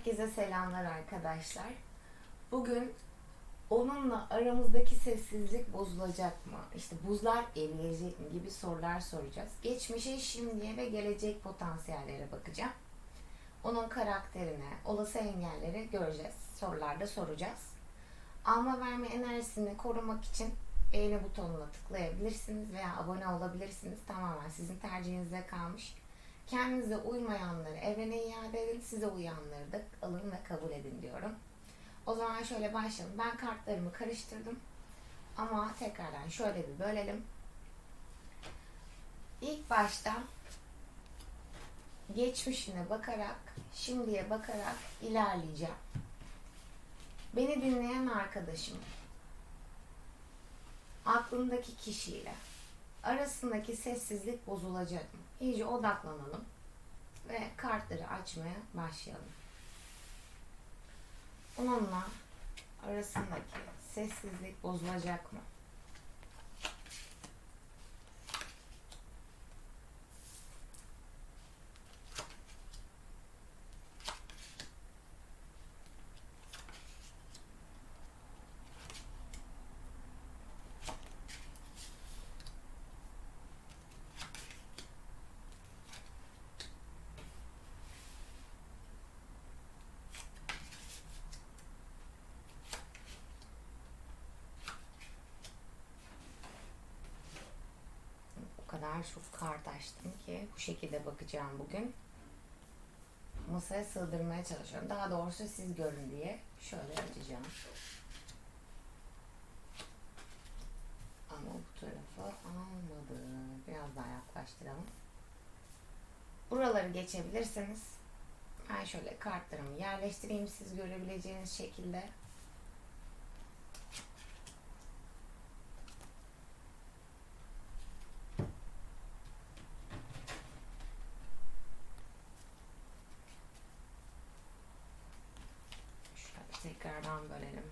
Herkese selamlar arkadaşlar. Bugün onunla aramızdaki sessizlik bozulacak mı? İşte buzlar eriyecek mi gibi sorular soracağız. Geçmişe, şimdiye ve gelecek potansiyellere bakacağım. Onun karakterine, olası engelleri göreceğiz. Sorularda soracağız. Alma verme enerjisini korumak için beğeni butonuna tıklayabilirsiniz veya abone olabilirsiniz. Tamamen sizin tercihinize kalmış. Kendinize uymayanları evrene iade edin, size uyanları da alın ve kabul edin diyorum. O zaman şöyle başlayalım. Ben kartlarımı karıştırdım. Ama tekrardan şöyle bir bölelim. İlk başta geçmişine bakarak, şimdiye bakarak ilerleyeceğim. Beni dinleyen arkadaşım aklındaki kişiyle arasındaki sessizlik bozulacak mı? İyice odaklanalım ve kartları açmaya başlayalım. Onunla arasındaki sessizlik bozulacak mı? O kadar çok kart açtım ki bu şekilde bakacağım bugün. Masaya sığdırmaya çalışıyorum. Daha doğrusu siz görün diye şöyle açacağım. Ama bu tarafı almadı. Biraz daha yaklaştıralım. Buraları geçebilirsiniz. Ben şöyle kartlarımı yerleştireyim siz görebileceğiniz şekilde. Şöyle tekrardan bölelim.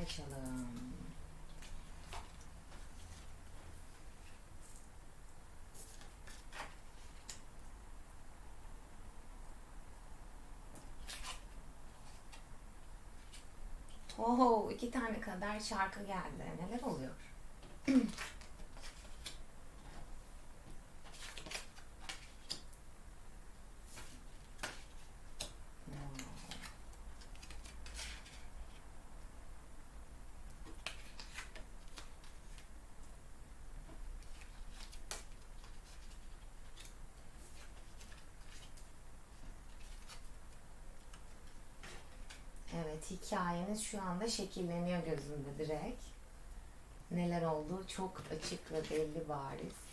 Tamam, Açalım. Oho, iki tane kadar şarkı geldi. Neler oluyor? Evet, hikayeniz şu anda şekilleniyor gözümde direkt. Neler olduğu çok açık ve belli bariz.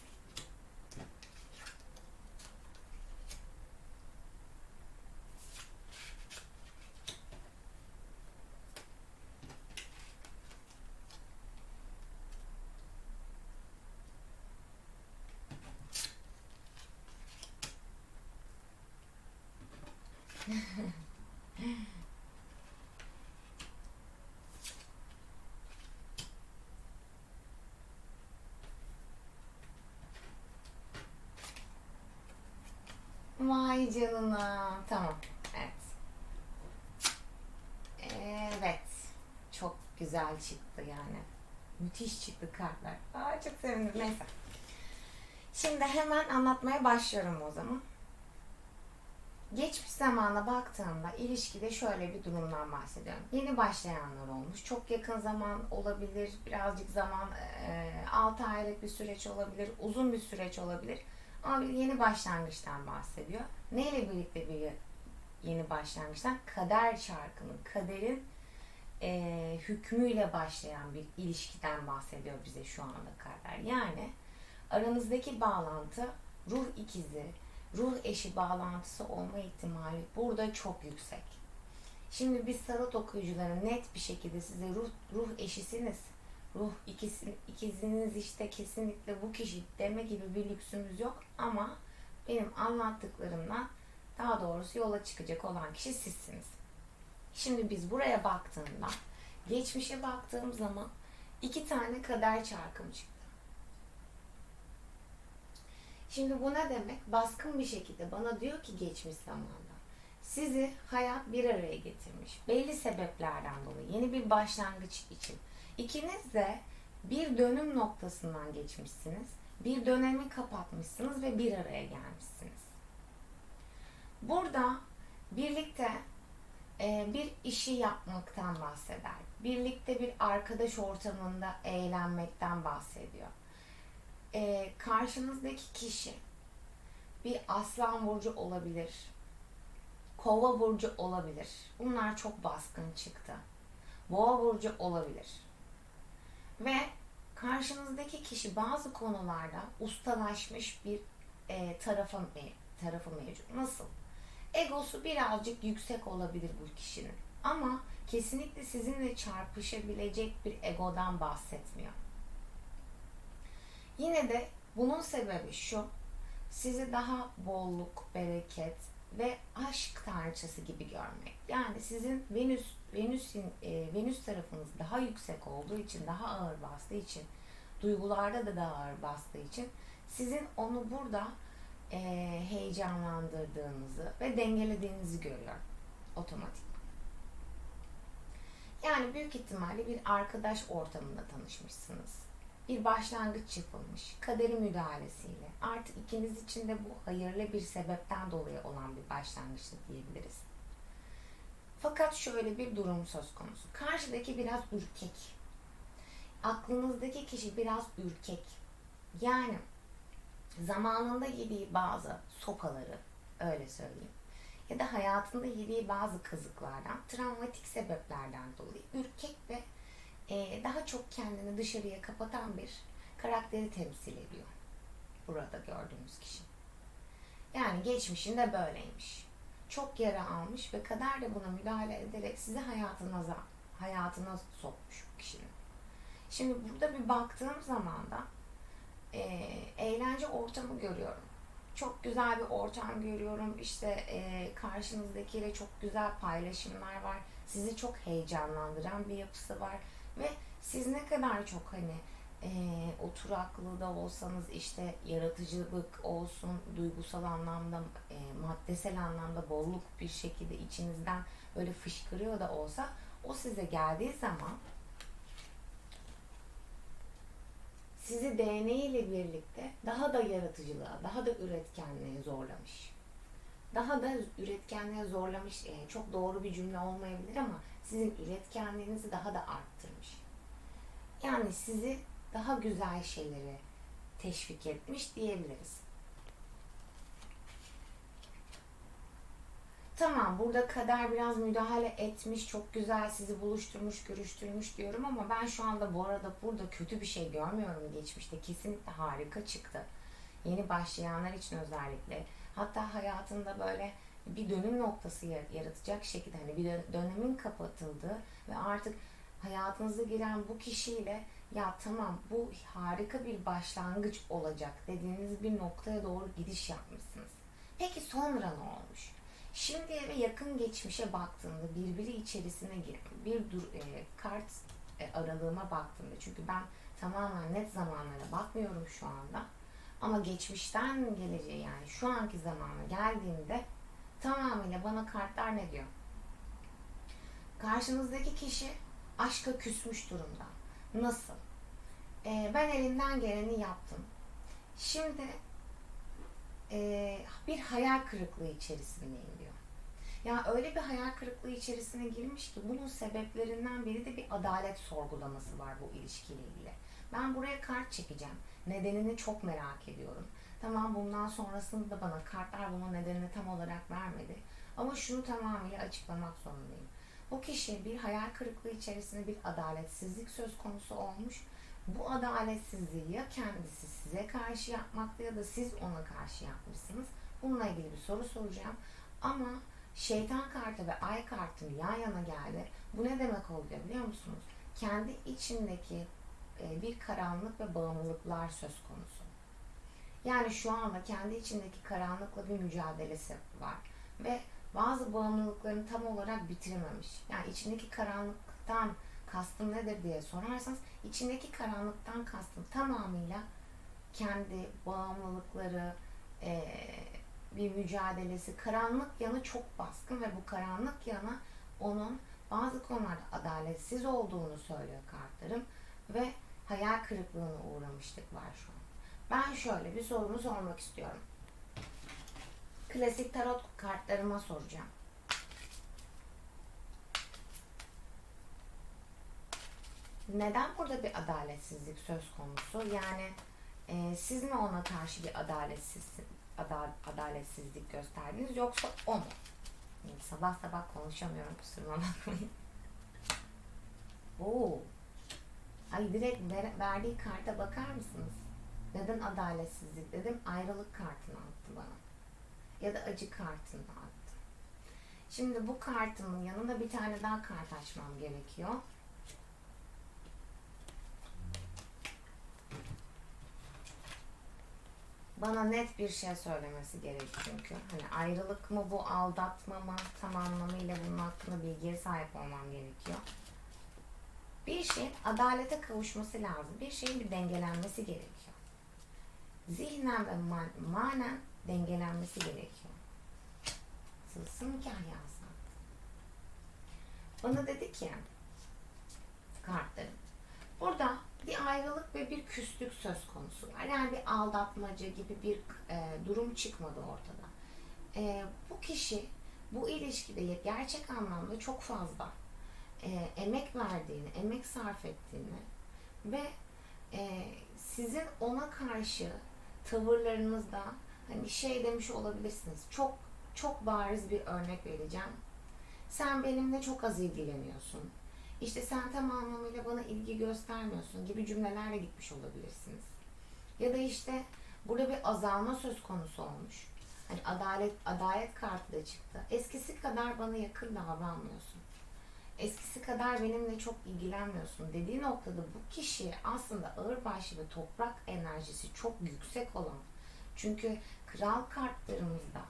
Vay canına. Tamam. Evet. Evet. Çok güzel çıktı yani. Müthiş çıktı kartlar. Aa, çok sevindim. Neyse. Şimdi hemen anlatmaya başlıyorum o zaman. Geçmiş zamana baktığımda ilişkide şöyle bir durumdan bahsediyorum. Yeni başlayanlar olmuş. Çok yakın zaman olabilir. Birazcık zaman 6 aylık bir süreç olabilir. Uzun bir süreç olabilir. Ama bir yeni başlangıçtan bahsediyor. Neyle birlikte bir yeni başlangıçtan? Kader çarkının, kaderin e, hükmüyle başlayan bir ilişkiden bahsediyor bize şu anda kader. Yani aranızdaki bağlantı ruh ikizi, ruh eşi bağlantısı olma ihtimali burada çok yüksek. Şimdi biz tarot okuyucuları net bir şekilde size ruh, ruh eşisiniz. Ruh ikisi, ikiziniz işte kesinlikle bu kişi deme gibi bir lüksümüz yok ama benim anlattıklarımdan daha doğrusu yola çıkacak olan kişi sizsiniz. Şimdi biz buraya baktığımda, geçmişe baktığım zaman iki tane kader çarkım çıktı. Şimdi bu ne demek? Baskın bir şekilde bana diyor ki geçmiş zamanda sizi hayat bir araya getirmiş. Belli sebeplerden dolayı yeni bir başlangıç için. İkiniz de bir dönüm noktasından geçmişsiniz. Bir dönemi kapatmışsınız ve bir araya gelmişsiniz. Burada birlikte e, bir işi yapmaktan bahseder. Birlikte bir arkadaş ortamında eğlenmekten bahsediyor. E, karşınızdaki kişi bir aslan burcu olabilir. Kova burcu olabilir. Bunlar çok baskın çıktı. Boğa burcu olabilir. Ve karşınızdaki kişi bazı konularda ustalaşmış bir e, tarafı, tarafı mevcut. Nasıl? Egosu birazcık yüksek olabilir bu kişinin. Ama kesinlikle sizinle çarpışabilecek bir egodan bahsetmiyor. Yine de bunun sebebi şu. Sizi daha bolluk, bereket ve aşk tanrıçası gibi görmek. Yani sizin Venüs Venüs'ün e, Venüs tarafınız daha yüksek olduğu için, daha ağır bastığı için, duygularda da daha ağır bastığı için sizin onu burada e, heyecanlandırdığınızı ve dengelediğinizi görüyorum otomatik. Yani büyük ihtimalle bir arkadaş ortamında tanışmışsınız. Bir başlangıç yapılmış, kaderi müdahalesiyle. Artık ikiniz için de bu hayırlı bir sebepten dolayı olan bir başlangıçtı diyebiliriz. Fakat şöyle bir durum söz konusu. Karşıdaki biraz ürkek. Aklınızdaki kişi biraz ürkek. Yani zamanında yediği bazı sopaları öyle söyleyeyim ya da hayatında yediği bazı kazıklardan, travmatik sebeplerden dolayı ürkek ve e, daha çok kendini dışarıya kapatan bir karakteri temsil ediyor. Burada gördüğümüz kişi. Yani geçmişinde böyleymiş. Çok yara almış ve kader de buna müdahale ederek sizi hayatına, hayatına sokmuş bu kişinin. Şimdi burada bir baktığım zaman da e, eğlence ortamı görüyorum. Çok güzel bir ortam görüyorum. İşte e, karşınızdakiyle çok güzel paylaşımlar var. Sizi çok heyecanlandıran bir yapısı var. Ve siz ne kadar çok hani e, oturaklı da olsanız işte yaratıcılık olsun, duygusal anlamda, e, maddesel anlamda bolluk bir şekilde içinizden böyle fışkırıyor da olsa o size geldiği zaman sizi DNA ile birlikte daha da yaratıcılığa, daha da üretkenliğe zorlamış. Daha da üretkenliğe zorlamış, e, çok doğru bir cümle olmayabilir ama sizin üretkenliğinizi daha da arttırmış. Yani sizi daha güzel şeylere teşvik etmiş diyebiliriz. Tamam burada kader biraz müdahale etmiş, çok güzel sizi buluşturmuş, görüştürmüş diyorum ama ben şu anda bu arada burada kötü bir şey görmüyorum geçmişte. Kesinlikle harika çıktı. Yeni başlayanlar için özellikle. Hatta hayatında böyle bir dönüm noktası yaratacak şekilde hani bir dönemin kapatıldığı ve artık hayatınıza giren bu kişiyle ya tamam bu harika bir başlangıç olacak dediğiniz bir noktaya doğru gidiş yapmışsınız. Peki sonra ne olmuş? Şimdiye ve yakın geçmişe baktığımda birbiri içerisine giren bir dur, e, kart e, aralığıma baktığımda çünkü ben tamamen net zamanlara bakmıyorum şu anda ama geçmişten geleceğe yani şu anki zamana geldiğimde tamamıyla bana kartlar ne diyor? Karşınızdaki kişi aşka küsmüş durumda. Nasıl? Ee, ben elimden geleni yaptım. Şimdi e, bir hayal kırıklığı içerisindeyim diyor. Ya öyle bir hayal kırıklığı içerisine girmiş ki bunun sebeplerinden biri de bir adalet sorgulaması var bu ilişkiyle ilgili. Ben buraya kart çekeceğim. Nedenini çok merak ediyorum. Tamam bundan sonrasında da bana kartlar bunun nedenini tam olarak vermedi. Ama şunu tamamıyla açıklamak zorundayım. Bu kişi bir hayal kırıklığı içerisinde bir adaletsizlik söz konusu olmuş. Bu adaletsizliği ya kendisi size karşı yapmakta ya da siz ona karşı yapmışsınız. Bununla ilgili bir soru soracağım. Ama şeytan kartı ve ay kartım yan yana geldi. Bu ne demek oluyor biliyor musunuz? Kendi içindeki e, bir karanlık ve bağımlılıklar söz konusu. Yani şu anda kendi içindeki karanlıkla bir mücadelesi var. Ve bazı bağımlılıklarını tam olarak bitirememiş. Yani içindeki karanlıktan kastım nedir diye sorarsanız içindeki karanlıktan kastım tamamıyla kendi bağımlılıkları, e, bir mücadelesi, karanlık yanı çok baskın ve bu karanlık yana onun bazı konularda adaletsiz olduğunu söylüyor kartlarım ve hayal kırıklığına uğramışlık var şu an. Ben şöyle bir sorumu sormak istiyorum. Klasik tarot kartlarıma soracağım. Neden burada bir adaletsizlik söz konusu? Yani e, siz mi ona karşı bir adaletsiz, ada- adaletsizlik gösterdiniz yoksa o mu? Yani sabah sabah konuşamıyorum kusuruma bakmayın. Oo. Ay direkt ver- verdiği karta bakar mısınız? Neden adaletsizlik dedim. Ayrılık kartını attı bana. Ya da acı kartını attı. Şimdi bu kartımın yanında bir tane daha kart açmam gerekiyor. Bana net bir şey söylemesi gerek çünkü. Hani ayrılık mı bu aldatma mı tam anlamıyla bunun hakkında bilgiye sahip olmam gerekiyor. Bir şeyin adalete kavuşması lazım. Bir şeyin bir dengelenmesi gerekiyor. Zihnen ve man- manen dengelenmesi gerekiyor. Tılsım kahyası. Bana dedi ki kartlarım. Burada bir ayrılık ve bir küslük söz konusu. Yani bir aldatmaca gibi bir e, durum çıkmadı ortada. E, bu kişi bu ilişkide gerçek anlamda çok fazla e, emek verdiğini, emek sarf ettiğini ve e, sizin ona karşı tavırlarınızda hani şey demiş olabilirsiniz. Çok çok bariz bir örnek vereceğim. Sen benimle çok az ilgileniyorsun. İşte sen tam anlamıyla bana ilgi göstermiyorsun gibi cümlelerle gitmiş olabilirsiniz. Ya da işte burada bir azalma söz konusu olmuş. Hani adalet adalet kartı da çıktı. Eskisi kadar bana yakın davranmıyorsun. Eskisi kadar benimle çok ilgilenmiyorsun dediği noktada bu kişi aslında ağırbaşlı ve toprak enerjisi çok yüksek olan. Çünkü kral kartlarımızda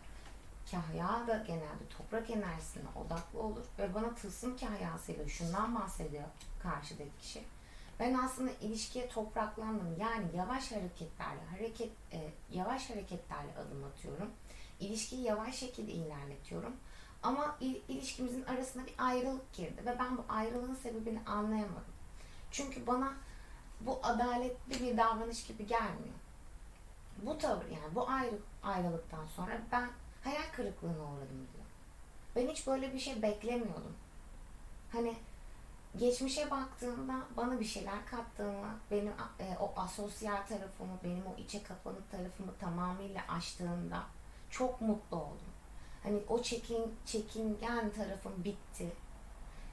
kahya da genelde toprak enerjisine odaklı olur ve bana tılsım kahyasıyla şundan bahsediyor karşıdaki kişi. Ben aslında ilişkiye topraklandım. Yani yavaş hareketlerle hareket e, yavaş hareketlerle adım atıyorum. İlişkiyi yavaş şekilde ilerletiyorum. Ama il- ilişkimizin arasında bir ayrılık girdi ve ben bu ayrılığın sebebini anlayamadım. Çünkü bana bu adaletli bir davranış gibi gelmiyor. Bu tavır yani bu ayrı, ayrılıktan sonra ben hayal kırıklığına uğradım diyor. Ben hiç böyle bir şey beklemiyordum. Hani geçmişe baktığımda bana bir şeyler kattığını, benim e, o asosyal tarafımı, benim o içe kapanık tarafımı tamamıyla aştığında çok mutlu oldum. Hani o çekin, çekingen tarafım bitti.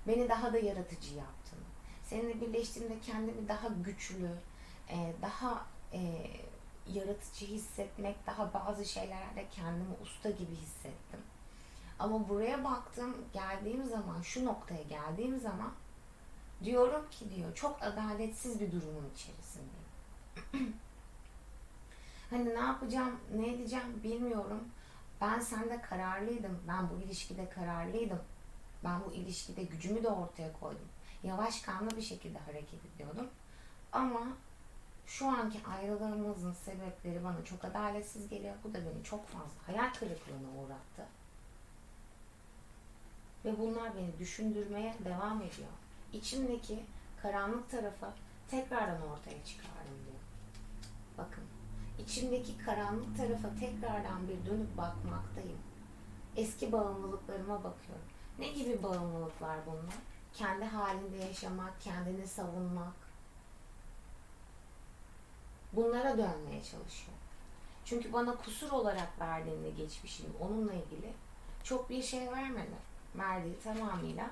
Beni daha da yaratıcı yaptın. Seninle birleştiğimde kendimi daha güçlü, e, daha e, yaratıcı hissetmek, daha bazı şeylerde kendimi usta gibi hissettim. Ama buraya baktım, geldiğim zaman, şu noktaya geldiğim zaman diyorum ki diyor, çok adaletsiz bir durumun içerisindeyim. hani ne yapacağım, ne edeceğim bilmiyorum. Ben sende kararlıydım, ben bu ilişkide kararlıydım. Ben bu ilişkide gücümü de ortaya koydum. Yavaş kanlı bir şekilde hareket ediyordum. Ama şu anki ayrılığımızın sebepleri bana çok adaletsiz geliyor. Bu da beni çok fazla hayal kırıklığına uğrattı. Ve bunlar beni düşündürmeye devam ediyor. İçimdeki karanlık tarafı tekrardan ortaya çıkardım diyor. Bakın, içimdeki karanlık tarafa tekrardan bir dönüp bakmaktayım. Eski bağımlılıklarıma bakıyorum. Ne gibi bağımlılıklar bunlar? Kendi halinde yaşamak, kendini savunmak, bunlara dönmeye çalışıyor. Çünkü bana kusur olarak verdiğinde geçmişim onunla ilgili çok bir şey vermedi. Verdiği tamamıyla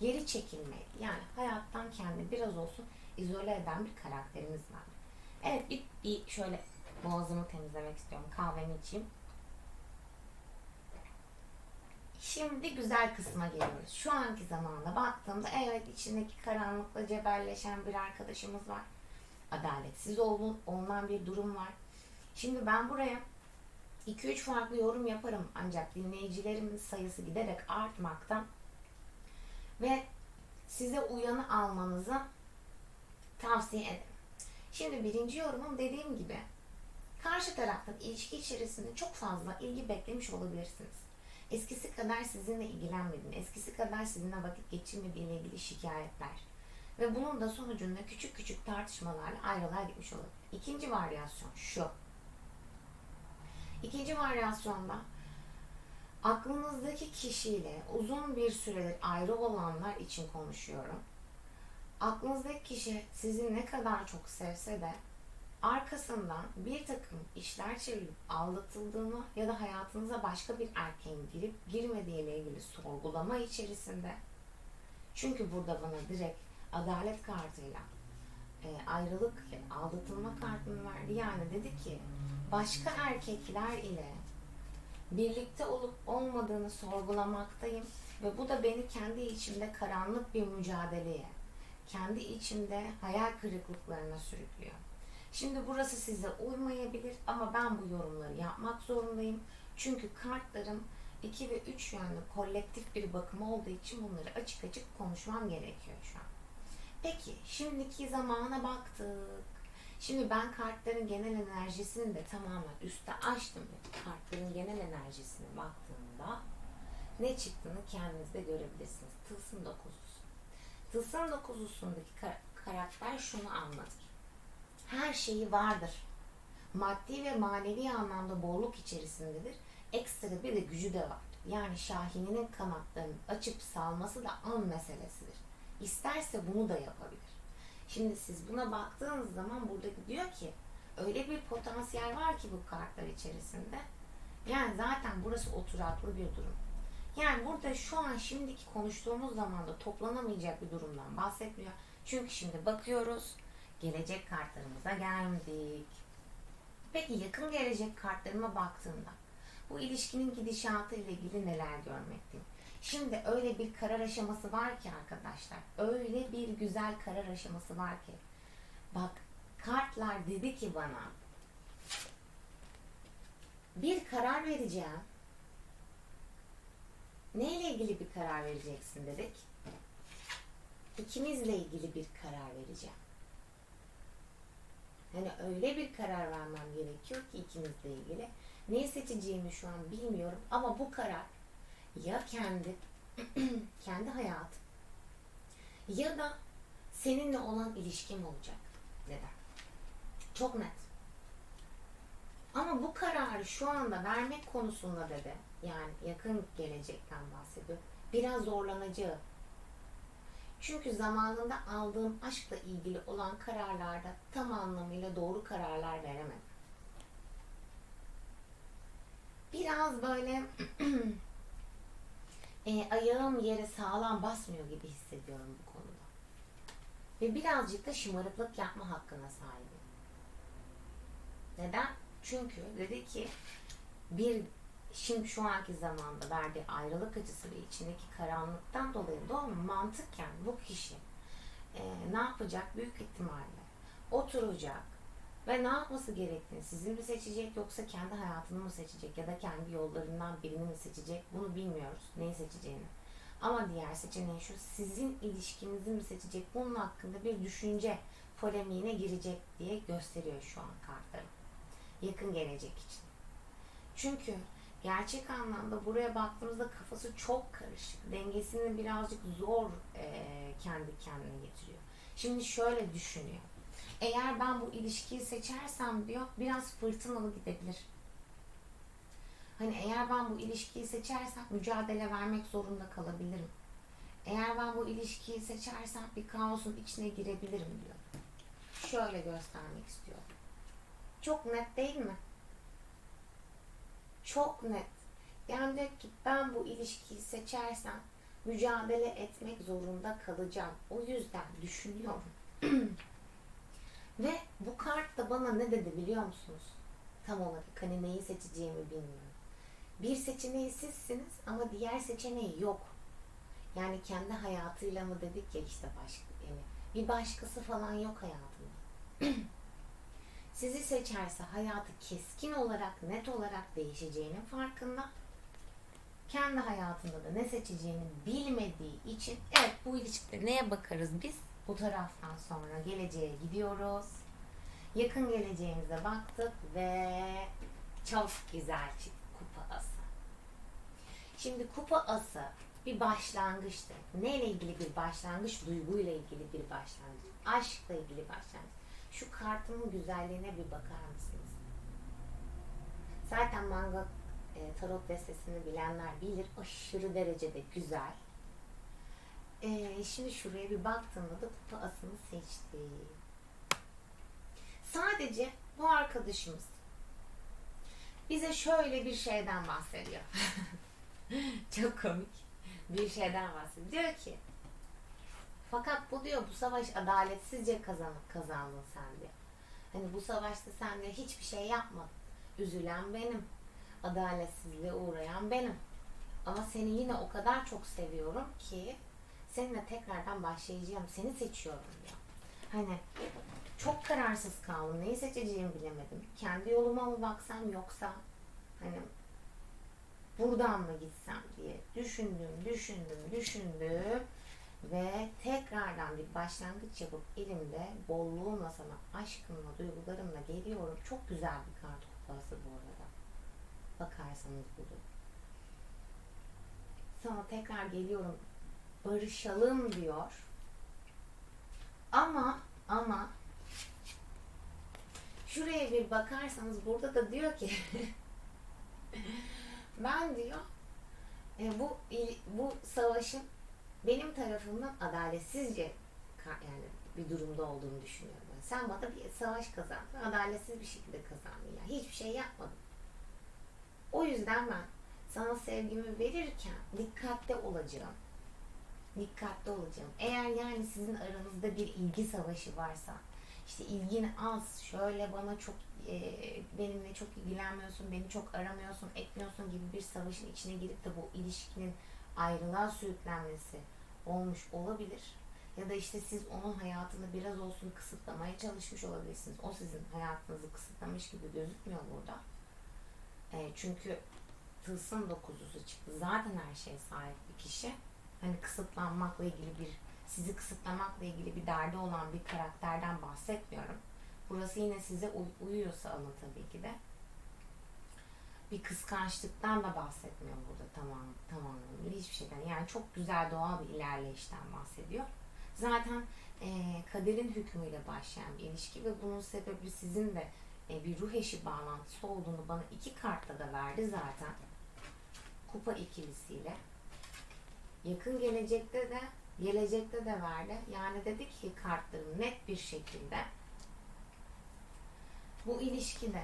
geri çekilme. Yani hayattan kendini biraz olsun izole eden bir karakterimiz var. Evet bir, bir şöyle boğazımı temizlemek istiyorum. Kahvemi içeyim. Şimdi güzel kısma geliyoruz. Şu anki zamanda baktığımda evet içindeki karanlıkla cebelleşen bir arkadaşımız var. Adaletsiz olun, olunan bir durum var. Şimdi ben buraya 2-3 farklı yorum yaparım ancak dinleyicilerimin sayısı giderek artmakta ve size uyanı almanızı tavsiye ederim. Şimdi birinci yorumum dediğim gibi karşı taraftan ilişki içerisinde çok fazla ilgi beklemiş olabilirsiniz. Eskisi kadar sizinle ilgilenmediğini, eskisi kadar sizinle vakit geçirmediğiyle ilgili şikayetler ve bunun da sonucunda küçük küçük tartışmalarla ayrılığa gitmiş olabilir. İkinci varyasyon şu. İkinci varyasyonda aklınızdaki kişiyle uzun bir süredir ayrı olanlar için konuşuyorum. Aklınızdaki kişi sizi ne kadar çok sevse de arkasından bir takım işler çevirip aldatıldığını ya da hayatınıza başka bir erkeğin girip girmediğiyle ilgili sorgulama içerisinde. Çünkü burada bana direkt adalet kartıyla e, ayrılık, aldatılma kartını verdi. Yani dedi ki başka erkekler ile birlikte olup olmadığını sorgulamaktayım ve bu da beni kendi içimde karanlık bir mücadeleye, kendi içimde hayal kırıklıklarına sürüklüyor. Şimdi burası size uymayabilir ama ben bu yorumları yapmak zorundayım. Çünkü kartlarım 2 ve 3 yönlü kolektif bir bakım olduğu için bunları açık açık konuşmam gerekiyor şu an. Peki şimdiki zamana baktık. Şimdi ben kartların genel enerjisini de tamamen üstte açtım. Kartların genel enerjisine baktığımda ne çıktığını kendiniz de görebilirsiniz. Tılsım dokuzusu. Tılsım dokuzusundaki kar- karakter şunu anlatır. Her şeyi vardır. Maddi ve manevi anlamda bolluk içerisindedir. Ekstra bir de gücü de var. Yani Şahin'in kanatlarını açıp salması da an meselesidir. İsterse bunu da yapabilir. Şimdi siz buna baktığınız zaman burada diyor ki öyle bir potansiyel var ki bu kartlar içerisinde. Yani zaten burası oturaklı bir durum. Yani burada şu an şimdiki konuştuğumuz zamanda toplanamayacak bir durumdan bahsetmiyor. Çünkü şimdi bakıyoruz gelecek kartlarımıza geldik. Peki yakın gelecek kartlarıma baktığımda bu ilişkinin gidişatı ile ilgili neler görmekteyim? Şimdi öyle bir karar aşaması var ki arkadaşlar. Öyle bir güzel karar aşaması var ki. Bak kartlar dedi ki bana bir karar vereceğim. Neyle ilgili bir karar vereceksin dedik. İkimizle ilgili bir karar vereceğim. Yani öyle bir karar vermem gerekiyor ki ikimizle ilgili. Neyi seçeceğimi şu an bilmiyorum ama bu karar ya kendi kendi hayatım ya da seninle olan ilişkim olacak. Neden? Çok net. Ama bu kararı şu anda vermek konusunda dedi. Yani yakın gelecekten bahsediyor. Biraz zorlanacağım. Çünkü zamanında aldığım aşkla ilgili olan kararlarda tam anlamıyla doğru kararlar veremedim. Biraz böyle e, ayağım yere sağlam basmıyor gibi hissediyorum bu konuda. Ve birazcık da şımarıklık yapma hakkına sahibim. Neden? Çünkü dedi ki bir şimdi şu anki zamanda verdiği ayrılık acısı ve içindeki karanlıktan dolayı doğru mu? Mantıkken bu kişi e, ne yapacak? Büyük ihtimalle oturacak ve ne yapması gerektiğini sizin mi seçecek yoksa kendi hayatını mı seçecek ya da kendi yollarından birini mi seçecek bunu bilmiyoruz neyi seçeceğini. Ama diğer seçeneği şu sizin ilişkinizi mi seçecek bunun hakkında bir düşünce polemiğine girecek diye gösteriyor şu an kartlarım. Yakın gelecek için. Çünkü gerçek anlamda buraya baktığımızda kafası çok karışık. Dengesini birazcık zor e, kendi kendine getiriyor. Şimdi şöyle düşünüyor. Eğer ben bu ilişkiyi seçersem diyor biraz fırtınalı gidebilir. Hani eğer ben bu ilişkiyi seçersem mücadele vermek zorunda kalabilirim. Eğer ben bu ilişkiyi seçersem bir kaosun içine girebilirim diyor. Şöyle göstermek istiyorum. çok net değil mi? Çok net. Yani diyor ki ben bu ilişkiyi seçersem mücadele etmek zorunda kalacağım. O yüzden düşünüyorum. Ve bu kart da bana ne dedi biliyor musunuz? Tam olarak hani neyi seçeceğimi bilmiyorum. Bir seçeneği sizsiniz ama diğer seçeneği yok. Yani kendi hayatıyla mı dedik ya işte başka yani bir başkası falan yok hayatında. Sizi seçerse hayatı keskin olarak, net olarak değişeceğinin farkında. Kendi hayatında da ne seçeceğini bilmediği için evet bu ilişkide neye bakarız biz? Bu taraftan sonra geleceğe gidiyoruz. Yakın geleceğimize baktık ve çok güzel çıktı kupa ası. Şimdi kupa ası bir başlangıçtır. Neyle ilgili bir başlangıç? Duyguyla ilgili bir başlangıç. Aşkla ilgili başlangıç. Şu kartımın güzelliğine bir bakar mısınız? Zaten manga e, tarot destesini bilenler bilir. Aşırı derecede güzel. E, şimdi şuraya bir baktığımda da kupa asını seçti. Sadece bu arkadaşımız bize şöyle bir şeyden bahsediyor. Çok komik bir şeyden bahsediyor. Diyor ki fakat bu diyor bu savaş adaletsizce kazanıp kazandın sen diyor. Hani bu savaşta sen de hiçbir şey yapmadın. Üzülen benim. Adaletsizliğe uğrayan benim. Ama seni yine o kadar çok seviyorum ki seninle tekrardan başlayacağım. Seni seçiyorum diyor. Hani çok kararsız kaldım. Neyi seçeceğimi bilemedim. Kendi yoluma mı baksam yoksa hani buradan mı gitsem diye düşündüm, düşündüm, düşündüm ve tekrardan bir başlangıç yapıp elimde bolluğumla sana aşkımla, duygularımla geliyorum. Çok güzel bir kart kupası bu arada. Bakarsanız budur. Sana tekrar geliyorum. Barışalım diyor. Ama ama şuraya bir bakarsanız burada da diyor ki ben diyor e, bu bu savaşın benim tarafımdan adaletsizce yani bir durumda olduğunu düşünüyorum. Yani sen bana bir savaş kazandın, adaletsiz bir şekilde kazandın. Yani hiçbir şey yapmadım. O yüzden ben sana sevgimi verirken dikkatli olacağım. Dikkatli olacağım. Eğer yani sizin aranızda bir ilgi savaşı varsa, işte ilgin az, şöyle bana çok e, benimle çok ilgilenmiyorsun, beni çok aramıyorsun, etmiyorsun gibi bir savaşın içine girip de bu ilişkinin ayrılığa sürüklenmesi olmuş olabilir. Ya da işte siz onun hayatını biraz olsun kısıtlamaya çalışmış olabilirsiniz. O sizin hayatınızı kısıtlamış gibi gözükmüyor burada. E, çünkü tılsım dokuzusu çıktı. Zaten her şeye sahip bir kişi. Hani kısıtlanmakla ilgili bir, sizi kısıtlamakla ilgili bir derdi olan bir karakterden bahsetmiyorum. Burası yine size uy- uyuyorsa alın tabii ki de. Bir kıskançlıktan da bahsetmiyor burada tamam tamamen hiçbir şeyden. Yani çok güzel doğal bir ilerleyişten bahsediyor. Zaten e, kaderin hükmüyle başlayan bir ilişki ve bunun sebebi sizin de e, bir ruh eşi bağlantısı olduğunu bana iki kartta da verdi zaten. Kupa ikilisiyle. Yakın gelecekte de gelecekte de verdi. Yani dedi ki kartlarım net bir şekilde bu ilişkide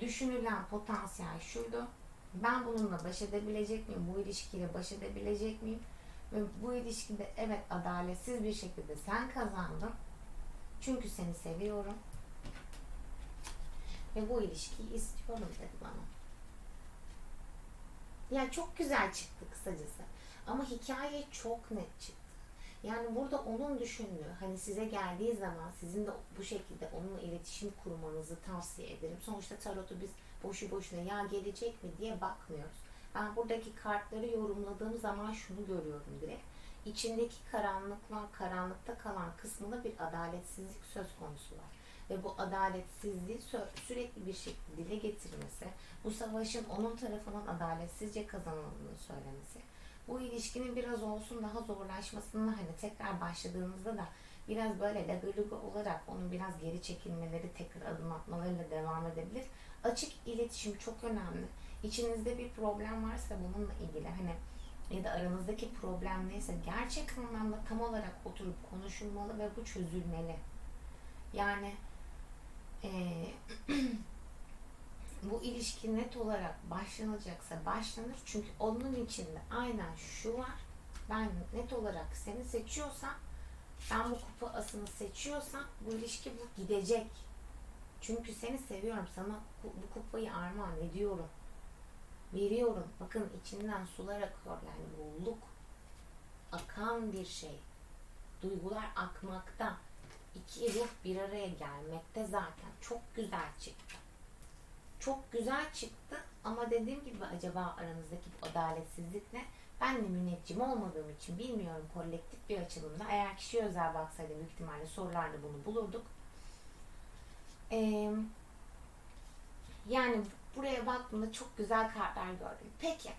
düşünülen potansiyel şuydu. Ben bununla baş edebilecek miyim? Bu ilişkiyle baş edebilecek miyim? Ve bu ilişkide evet adaletsiz bir şekilde sen kazandın. Çünkü seni seviyorum. Ve bu ilişkiyi istiyorum dedi bana. Yani çok güzel çıktı kısacası. Ama hikaye çok net çıktı. Yani burada onun düşündüğü, hani size geldiği zaman sizin de bu şekilde onunla iletişim kurmanızı tavsiye ederim. Sonuçta tarotu biz boşu boşuna ya gelecek mi diye bakmıyoruz. Ben buradaki kartları yorumladığım zaman şunu görüyorum direkt. İçindeki karanlıklar, karanlıkta kalan kısmında bir adaletsizlik söz konusu var. Ve bu adaletsizliği sürekli bir şekilde dile getirmesi, bu savaşın onun tarafından adaletsizce kazanıldığını söylemesi, bu ilişkinin biraz olsun daha zorlaşmasını hani tekrar başladığınızda da biraz böyle lagırlıgı olarak onun biraz geri çekilmeleri, tekrar adım atmalarıyla devam edebilir. Açık iletişim çok önemli. İçinizde bir problem varsa bununla ilgili hani ya da aranızdaki problem neyse gerçek anlamda tam olarak oturup konuşulmalı ve bu çözülmeli. Yani Ee, bu ilişki net olarak başlanacaksa başlanır. Çünkü onun içinde aynen şu var. Ben net olarak seni seçiyorsam ben bu kupa asını seçiyorsam bu ilişki bu gidecek. Çünkü seni seviyorum. Sana bu, kupayı armağan ediyorum. Veriyorum. Bakın içinden sular akıyor. Yani bolluk. Akan bir şey. Duygular akmakta. İki ruh bir araya gelmekte zaten. Çok güzel çıktı. Çok güzel çıktı ama dediğim gibi acaba aranızdaki bu adaletsizlik ne? Ben de müneccim olmadığım için bilmiyorum kolektif bir açılımda. Eğer kişiye özel baksaydım büyük ihtimalle sorularda bunu bulurduk. Ee, yani buraya baktığımda çok güzel kartlar gördüm. Peki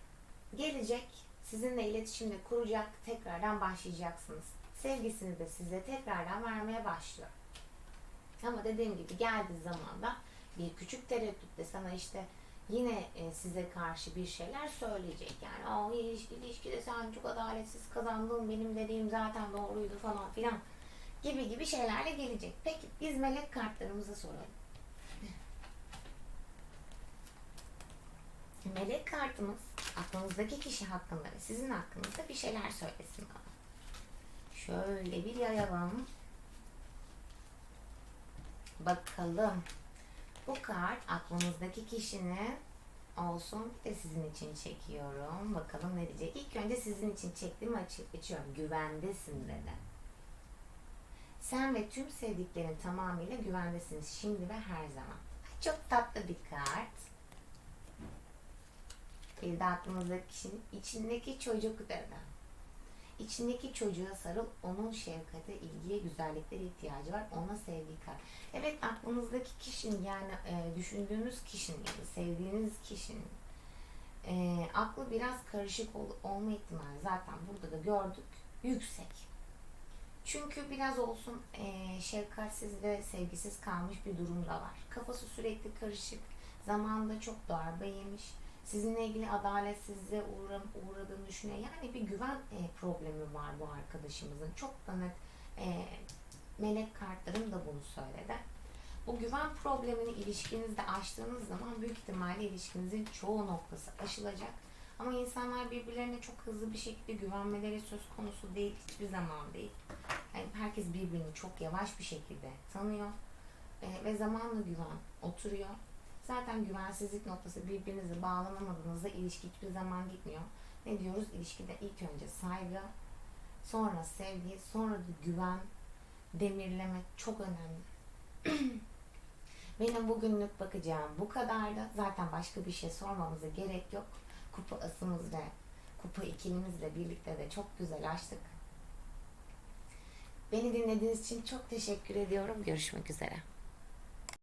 gelecek sizinle iletişimde kuracak tekrardan başlayacaksınız. Sevgisini de size tekrardan vermeye başlıyor. Ama dediğim gibi geldiği zaman da bir küçük tereddütle sana işte yine e, size karşı bir şeyler söyleyecek. Yani o ilişki, ilişkide sen çok adaletsiz kazandın, benim dediğim zaten doğruydu falan filan gibi gibi şeylerle gelecek. Peki biz melek kartlarımıza soralım. Melek kartımız aklınızdaki kişi hakkında ve sizin hakkınızda bir şeyler söylesin bana. Şöyle bir yayalım. Bakalım. Bu kart aklınızdaki kişinin olsun ve sizin için çekiyorum. Bakalım ne diyecek. İlk önce sizin için çektiğimi açıp açıyorum. Güvendesin dedi. Sen ve tüm sevdiklerin tamamıyla güvendesiniz şimdi ve her zaman. Çok tatlı bir kart. Bir de aklınızdaki kişinin içindeki çocuk dedi. İçindeki çocuğa sarıl, onun şefkate, ilgiye, güzelliklere ihtiyacı var. Ona sevgi kar. Evet aklınızdaki kişinin yani e, düşündüğünüz kişinin ya da sevdiğiniz kişinin e, aklı biraz karışık ol, olma ihtimali zaten burada da gördük yüksek. Çünkü biraz olsun e, şefkatsiz ve sevgisiz kalmış bir durum da var. Kafası sürekli karışık, zamanında çok darbe yemiş sizinle ilgili adaletsizliğe uğra, uğradığını düşünüyor. Yani bir güven e, problemi var bu arkadaşımızın. Çok da net e, melek kartlarım da bunu söyledi. Bu güven problemini ilişkinizde aştığınız zaman büyük ihtimalle ilişkinizin çoğu noktası aşılacak. Ama insanlar birbirlerine çok hızlı bir şekilde güvenmeleri söz konusu değil, hiçbir zaman değil. Yani herkes birbirini çok yavaş bir şekilde tanıyor e, ve zamanla güven oturuyor Zaten güvensizlik noktası birbirinizi bağlanamadığınızda ilişki hiçbir zaman gitmiyor. Ne diyoruz? İlişkide ilk önce saygı, sonra sevgi, sonra da güven, demirleme çok önemli. Benim bugünlük bakacağım bu kadardı. Zaten başka bir şey sormamıza gerek yok. Kupa asımız kupa ikilimizle birlikte de çok güzel açtık. Beni dinlediğiniz için çok teşekkür ediyorum. Görüşmek üzere.